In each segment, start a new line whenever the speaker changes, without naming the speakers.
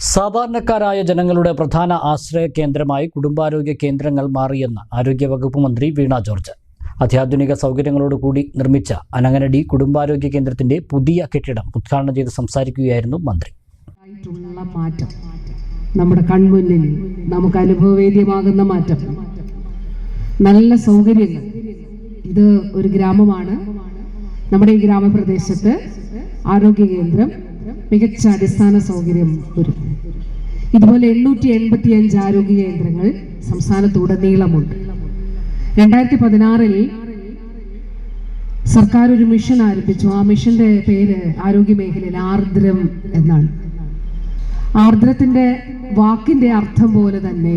സാധാരണക്കാരായ ജനങ്ങളുടെ പ്രധാന ആശ്രയ കേന്ദ്രമായി കുടുംബാരോഗ്യ കേന്ദ്രങ്ങൾ മാറിയെന്ന് ആരോഗ്യവകുപ്പ് മന്ത്രി വീണ ജോർജ്. അത്യാധുനിക സൗകര്യങ്ങളോടുകൂടി നിർമ്മിച്ച അനങ്ങനടി കുടുംബാരോഗ്യ കേന്ദ്രത്തിന്റെ പുതിയ കെട്ടിടം ഉദ്ഘാടനം ചെയ്ത് സംസാരിക്കുകയായിരുന്നു മന്ത്രി.
മാറ്റം. നമ്മുടെ കൺമുന്നിൽ നമുക്ക് അനുഭവവേദ്യമാകുന്ന മാറ്റം. നല്ല സൗകര്യങ്ങൾ. ഇത് ഒരു ഗ്രാമമാണ്. നമ്മുടെ ഈ ഗ്രാമപ്രദേശത്ത് ആരോഗ്യ കേന്ദ്രം മികച്ച അടിസ്ഥാന സൗകര്യം ഒരുക്കും ഇതുപോലെ എണ്ണൂറ്റി എൺപത്തി അഞ്ച് ആരോഗ്യ കേന്ദ്രങ്ങൾ സംസ്ഥാനത്തുടനീളമുണ്ട്. രണ്ടായിരത്തി പതിനാറിൽ സർക്കാർ ഒരു മിഷൻ ആരംഭിച്ചു. ആ മിഷന്റെ പേര് ആരോഗ്യ മേഖലയിൽ ആർദ്രം എന്നാണ്. ആർദ്രത്തിന്റെ വാക്കിന്റെ അർത്ഥം പോലെ തന്നെ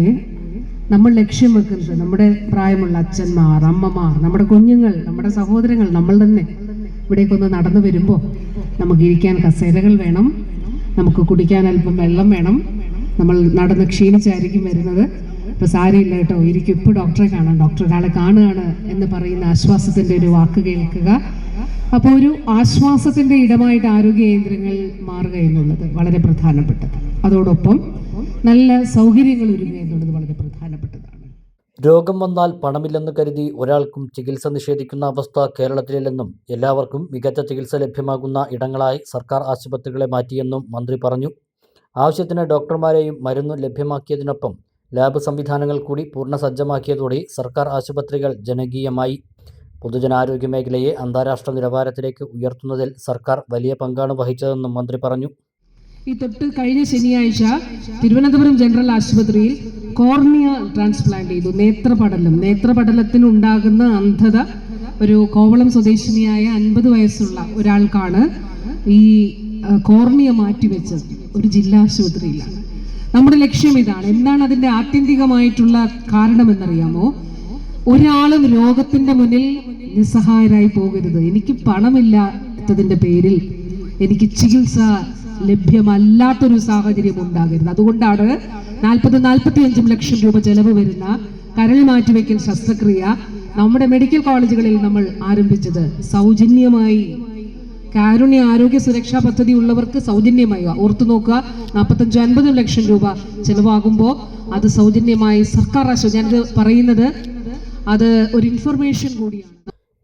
നമ്മൾ ലക്ഷ്യം വെക്കുന്നത് നമ്മുടെ പ്രായമുള്ള അച്ഛന്മാർ അമ്മമാർ നമ്മുടെ കുഞ്ഞുങ്ങൾ നമ്മുടെ സഹോദരങ്ങൾ നമ്മൾ തന്നെ ഇവിടേക്കൊന്ന് നടന്നു വരുമ്പോൾ നമുക്ക് ഇരിക്കാൻ കസേരകൾ വേണം നമുക്ക് കുടിക്കാൻ അല്പം വെള്ളം വേണം നമ്മൾ നടന്ന് ക്ഷീണിച്ചായിരിക്കും വരുന്നത്. ഇപ്പൊ സാരിയില്ല കേട്ടോ. ഇരിക്കും. ഇപ്പൊ ഡോക്ടറെ കാണാം. ഡോക്ടർ ഒരാളെ കാണുകയാണ് എന്ന് പറയുന്ന ആശ്വാസത്തിന്റെ ഒരു വാക്ക് കേൾക്കുക. അപ്പോൾ ഒരു ആശ്വാസത്തിന്റെ ഇടമായിട്ട് ആരോഗ്യ കേന്ദ്രങ്ങൾ മാറുക എന്നുള്ളത് വളരെ പ്രധാനപ്പെട്ടത്. അതോടൊപ്പം നല്ല സൗകര്യങ്ങൾ ഒരുങ്ങുക എന്നുള്ളത് വളരെ പ്രധാനപ്പെട്ടതാണ്.
രോഗം വന്നാൽ പണമില്ലെന്ന് കരുതി ഒരാൾക്കും ചികിത്സ നിഷേധിക്കുന്ന അവസ്ഥ കേരളത്തിലില്ലെന്നും എല്ലാവർക്കും മികച്ച ചികിത്സ ലഭ്യമാകുന്ന ഇടങ്ങളായി സർക്കാർ ആശുപത്രികളെ മാറ്റിയെന്നും മന്ത്രി പറഞ്ഞു. ആവശ്യത്തിന് ഡോക്ടർമാരെയും മരുന്നും ലഭ്യമാക്കിയതിനൊപ്പം ലാബ് സംവിധാനങ്ങൾ കൂടി പൂർണ സജ്ജമാക്കിയതോടെ സർക്കാർ ആശുപത്രികൾ ജനകീയമായി. പൊതുജനാരോഗ്യ മേഖലയെ അന്താരാഷ്ട്ര നിലവാരത്തിലേക്ക് ഉയർത്തുന്നതിൽ സർക്കാർ വലിയ പങ്കാണ് വഹിച്ചതെന്നും മന്ത്രി പറഞ്ഞു.
ഈ തൊട്ട് കഴിഞ്ഞ ശനിയാഴ്ച തിരുവനന്തപുരം ജനറൽ ആശുപത്രിയിൽ കോർണിയ ട്രാൻസ്പ്ലാന്റ് ചെയ്തു. നേത്രപടലം. നേത്രപടലത്തിനുണ്ടാകുന്ന അന്ധത ഒരു കോവളം സ്വദേശിനിയായ അൻപത് വയസ്സുള്ള ഒരാൾക്കാണ് ഈ കോർണിയ മാറ്റിവെച്ചത്. ഒരു ജില്ലാ ആശുപത്രിയിലാണ് നമ്മുടെ ലക്ഷ്യം ഇതാണ്. എന്താണ് അതിന്റെ ആത്യന്തികമായിട്ടുള്ള കാരണമെന്നറിയാമോ? ഒരാളും രോഗത്തിന്റെ മുന്നിൽ നിസ്സഹായരായി പോകരുത്. എനിക്ക് പണമില്ലാത്തതിന്റെ പേരിൽ എനിക്ക് ചികിത്സ ലഭ്യമല്ലാത്തൊരു സാഹചര്യം ഉണ്ടാകരുത്. അതുകൊണ്ടാണ് നാൽപ്പത് നാൽപ്പത്തി അഞ്ചും ലക്ഷം രൂപ ചെലവ് വരുന്ന കരൾ മാറ്റിവെക്കൽ ശസ്ത്രക്രിയ നമ്മുടെ മെഡിക്കൽ കോളേജുകളിൽ നമ്മൾ ആരംഭിച്ചത്. സൗജന്യമായി കാരുണ്യ ആരോഗ്യ സുരക്ഷാ പദ്ധതി ഉള്ളവർക്ക് സൗജന്യമായി. ഓർത്തു നോക്കുക നാൽപ്പത്തഞ്ച് അൻപതും ലക്ഷം രൂപ ചെലവാകുമ്പോൾ അത് സൗജന്യമായി സർക്കാർ ആശുപത്രി ഞാനിത് പറയുന്നത് അത് ഒരു ഇൻഫർമേഷൻ കൂടിയാണ്.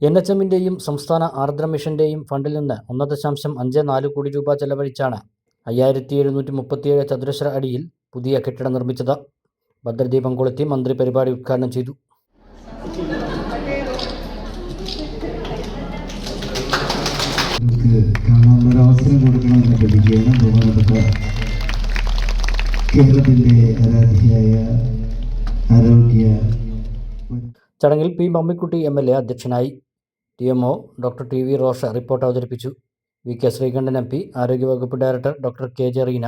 എൻ എച്ച് എമ്മിന്റെയും സംസ്ഥാന ആർദ്ര മിഷന്റെയും ഫണ്ടിൽ നിന്ന് ഒന്ന് ദശാംശം അഞ്ച് നാല് കോടി രൂപ ചെലവഴിച്ചാണ് അയ്യായിരത്തി എഴുന്നൂറ്റി മുപ്പത്തിയേഴ് ചതുരശ്ര അടിയിൽ പുതിയ കെട്ടിടം നിർമ്മിച്ചത്. ഭദ്രദീപം കൊളുത്തി മന്ത്രി പരിപാടി ഉദ്ഘാടനം ചെയ്തു.
നമുക്ക് കാണാനുള്ള അവസരം കൊടുക്കണമെന്ന് ലഭിക്കുകയാണ് ബഹുമാനപ്പെട്ട കേരളത്തിന്റെ ആരാധ്യയായ ആരോഗ്യ
ചടങ്ങിൽ P Mammikutty M L A അധ്യക്ഷനായി T M O doctor T V Rosha report അവതരിപ്പിച്ചു. V K Sreekantan M P ആരോഗ്യവകുപ്പ് director doctor K J Reena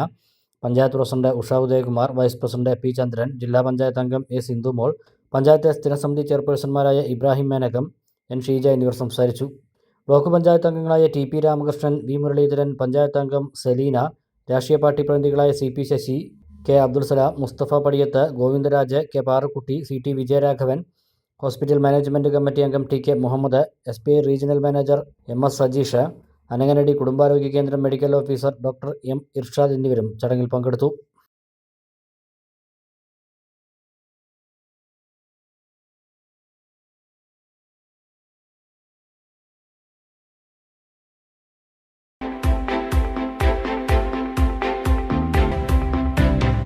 panchayat president Usha Udayakumar vice president P Chandran ജില്ലാ പഞ്ചായത്ത് അംഗം A Sindhumol panchayat സ്ഥിരസമിതി ചെയർപേഴ്സൺമാരായ Ibrahim Menakam N Sheeja എന്നിവർ സംസാരിച്ചു. Block panchayat അംഗങ്ങളായ T P Ramakrishnan V Muraleedharan panchayat അംഗം സെലീന രാഷ്ട്രീയ party പ്രതിനിധികളായ C P Sasi K Abdul Salam Mustafa Padiyath Govindaraj K Parakkutty C T Vijayaraghavan hospital management committee അംഗം T K Muhammad S P I regional manager M S Sajeesh Ananganadi കുടുംബാരോഗ്യ കേന്ദ്രം medical officer doctor M Irshad എന്നിവരും ചടങ്ങിൽ പങ്കെടുത്തു.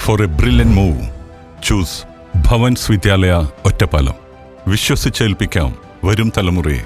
For a brilliant move choose Bhavans Vidyalaya Ottapalam വിശ്വസിച്ചേൽപ്പിക്കാം വരും തലമുറയെ